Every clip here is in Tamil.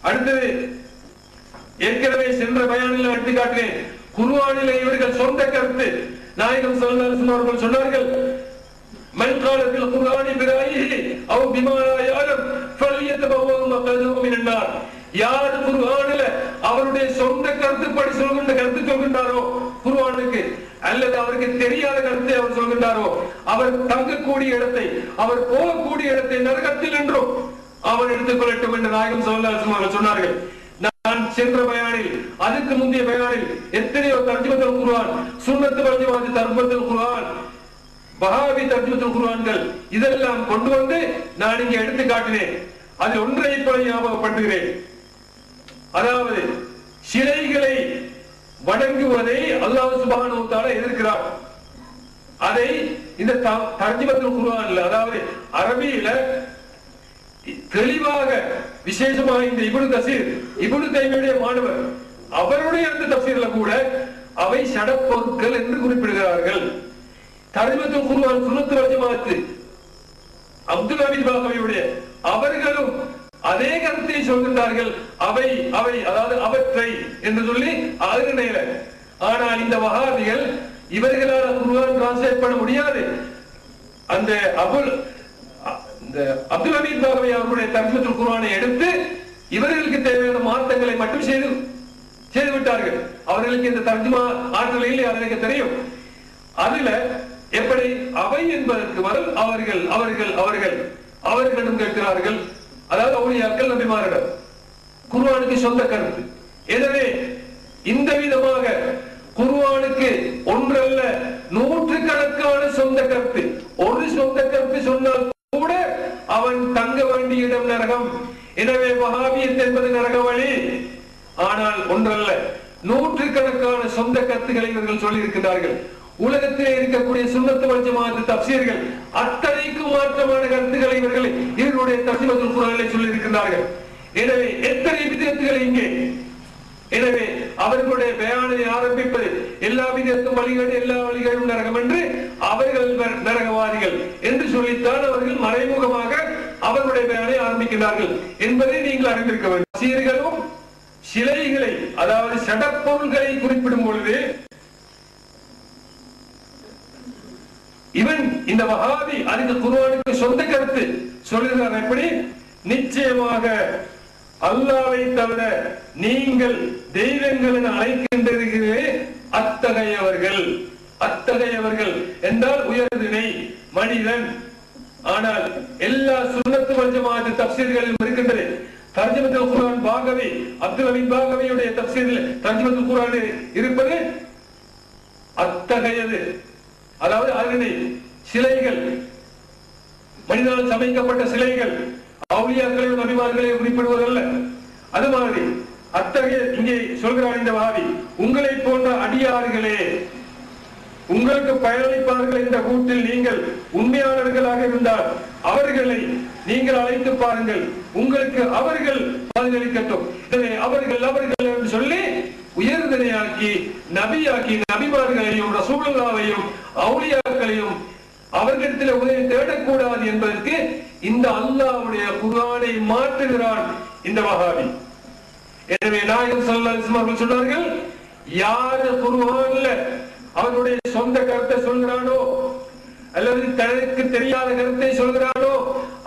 அடுத்தது ஏற்கனவே சென்ற பயானில் எடுத்து குருவானில இவர்கள் சொந்த கருத்து. நாயகம் சொல்லலாம் அவர்கள் சொன்னார்கள் மல்காலத்தில் குரானி பிராயி அவ் விமானாயாரம் பள்ளியத்தபோதும் மக்களும் என்றார். யார் குருவானில அவருடைய சொந்த கருத்துப்படி சொல்கின்ற கருத்து சொல்கின்றாரோ குருவானுக்கு அல்லது அவருக்கு தெரியாத கருத்தை அவர் சொல்கின்றாரோ அவர் தங்கக்கூடிய இடத்தை அவர் போகக்கூடிய இடத்தை நரகத்தில் என்றும் அவன் எடுத்துக் கொள்ளட்டும் என்று நாயகம் ஸல்லல்லாஹு அவர்கள் சொன்னார்கள். நான் சென்ற பயானில் அதுக்கு முந்தைய பயானில் எத்தனையோ தர்ஜிமத்துல் குருவான் சுன்னத்து தர்ஜிமாத்து தர்மத்தில் குர்ஆன் பகாவி தர்ஜிமத்துல் குர்ஆன்கள் இதெல்லாம் கொண்டு வந்து நான் இங்கே எடுத்து காட்டினேன். அது ஒன்றை இப்பொழுது ஞாபகப்படுத்துகிறேன். அதாவது சிலைகளை வணங்குவதை அல்லாஹ் சுப்ஹானஹு எதிர்க்கிறார். அதை இந்த த- குருவான்ல அதாவது அரபியில தெளிவாக விசேஷமாக இந்த இபுனு கசீர் இபுனு தைமியுடைய மாணவர் அவருடைய அந்த தப்சீர்ல கூட அவை சடப்பொருட்கள் என்று குறிப்பிடுகிறார்கள். தர்மத்துல் குருவான் சுனத்து ரஜமாத்து அப்துல் ஹமீத் பாகவியுடைய அவர்களும் அதே கருத்தை சொல்கின்றார்கள். அவை அவை அதாவது அவற்றை என்று சொல்லி அருணையில ஆனால் இந்த வஹாபிகள் இவர்களால் குருவான் டிரான்ஸ்லேட் பண்ண முடியாது. அந்த அபுல் இந்த அப்துல் அமீத் பாகவி அவர்களுடைய தர்மத்துல் குரானை எடுத்து இவர்களுக்கு தேவையான மாற்றங்களை மட்டும் செய்து செய்து விட்டார்கள். அவர்களுக்கு இந்த தர்ஜுமா ஆற்றல் இல்லை அவர்களுக்கு தெரியும். அதுல எப்படி அவை என்பதற்கு பதில் அவர்கள் அவர்கள் அவர்கள் அவர்களிடம் கேட்கிறார்கள். அதாவது அவளியாக்கள் நபிமாரிடம். குருவானுக்கு சொந்த கருத்து. எனவே இந்த விதமாக குருவானுக்கு ஒன்றல்ல நூற்றுக்கணக்கான சொந்த கருத்து ஒரு சொந்த கருத்து சொன்னால் கூட அவன் தங்க வேண்டிய இடம் நரகம். எனவே வஹாபியத் என்பது நரக வழி. ஆனால் ஒன்றல்ல நூற்றுக்கணக்கான சொந்த கருத்துக்களை இவர்கள் சொல்லி இருக்கிறார்கள் உலகத்திலே இருக்கக்கூடிய சுண்ணத்து வஞ்சமாத்து தப்சீர்கள். அத்தனைக்கு மாற்றமான கருத்துக்களை இவர்கள் இவர்களுடைய தப்சீமத்துல் குரலை சொல்லி இருக்கிறார்கள் எனவே எத்தனை விதத்துகளை இங்கே? எனவே அவர்களுடைய பயானை ஆரம்பிப்பது எல்லா விதத்தும் வழிகள் எல்லா வழிகளும் நரகம் என்று அவர்கள் நரகவாதிகள் என்று சொல்லித்தான் அவர்கள் பயானை என்பதை நீங்கள் அறிந்திருக்க வேண்டும். சீர்களும் சிலைகளை அதாவது சடப்பொருள்களை குறிப்பிடும் பொழுது இவன் இந்த மகாதி அதுக்கு குருவானுக்கு சொந்த கருத்து சொல்லுகிறார். எப்படி? நிச்சயமாக அல்லாவை தவிர நீங்கள் தெய்வங்கள் என அழைக்கின்றீர்களே அத்தகையவர்கள். அத்தகையவர்கள் என்றால் உயர்தினை மனிதன். ஆனால் எல்லா சுன்னத்து வஞ்சமான தப்சீர்களிலும் இருக்கின்றது. தர்ஜமத்தில் குரான் பாகவி அப்துல் அமீன் பாகவியுடைய தப்சீரில் தர்ஜமத்தில் குரான் இருப்பது அத்தகையது. அதாவது அதனை சிலைகள் மனிதனால் சமைக்கப்பட்ட சிலைகள் அவுளியாக்களையும் நபிமார்களையும் குறிப்பிடுவதல்ல. அது மாதிரி அத்தகைய இங்கே சொல்கிறான் இந்த வாவி உங்களுக்கு பயனளிப்பார்கள் என்ற கூட்டில் நீங்கள் உண்மையாளர்களாக இருந்தால் அவர்களை நீங்கள் அழைத்து பாருங்கள். உங்களுக்கு அவர்கள் பதிலளிக்கட்டும். இதனை அவர்கள் அவர்கள் என்று சொல்லி உயர்தனையாக்கி நபியாக்கி நபிமார்களையும் ரசூலுல்லாவையும் அவுளியாக்களையும் அவர்களிடத்தில் உதவி தேடக்கூடாது என்பதற்கு இந்த அல்லாவுடைய குரானை மாற்றுகிறான் இந்த வஹாபி. எனவே நாயகம் ஸல்லல்லாஹு அவர்கள் சொன்னார்கள் யாரு குருவான்ல அவனுடைய சொந்த கருத்தை சொல்கிறானோ? அல்லது தனக்கு தெரியாத கருத்தை சொல்கிறானோ?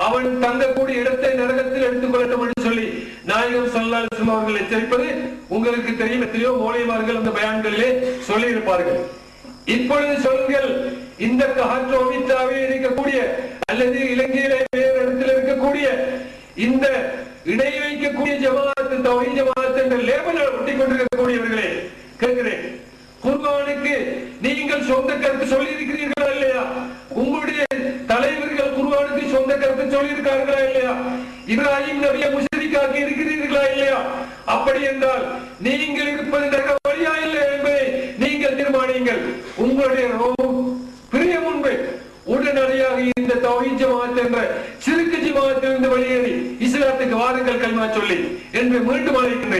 அவன் தங்கக்கூடிய இடத்தை நரகத்தில் எடுத்துக்கொள்ளட்டும் என்று சொல்லி நாயகம் ஸல்லல்லாஹு சும்மா அவர்கள் எச்சரிப்பது உங்களுக்கு தெரியும். எத்தனையோ மௌலிமார்கள் அந்த பயான்களிலே சொல்லி இருப்பார்கள் இப்பொழுது சொல்லுங்கள் இந்த காற்றோவித்தாவே இருக்கக்கூடிய அல்லது இலங்கையிலே வேறு இடத்தில் இருக்கக்கூடிய இந்த என்பதற்கு நீங்கள் சொந்த கருத்து சொல்லி இல்லையா? உங்களுடைய தலைவர்கள் குருவானுக்கு சொந்த கருத்து சொல்லி இல்லையா? இப்ராஹிம் நபிய முஷரிக்காக்கி இருக்கிறீர்களா இல்லையா? அப்படி என்றால் நீங்கள் இருப்பது வழியா இல்லை என்பதை நீங்கள் தீர்மானிங்கள் உங்களுடைய பிரிய முன்பு உடனடியாக இந்த தௌஹீத் ஜமாத் என்ற சிறுக்கு ஜமாத்திலிருந்து வெளியேறி இஸ்லாத்துக்கு வாருங்கள் கல்மா சொல்லி என்று மீண்டும் அழைக்கின்றேன்.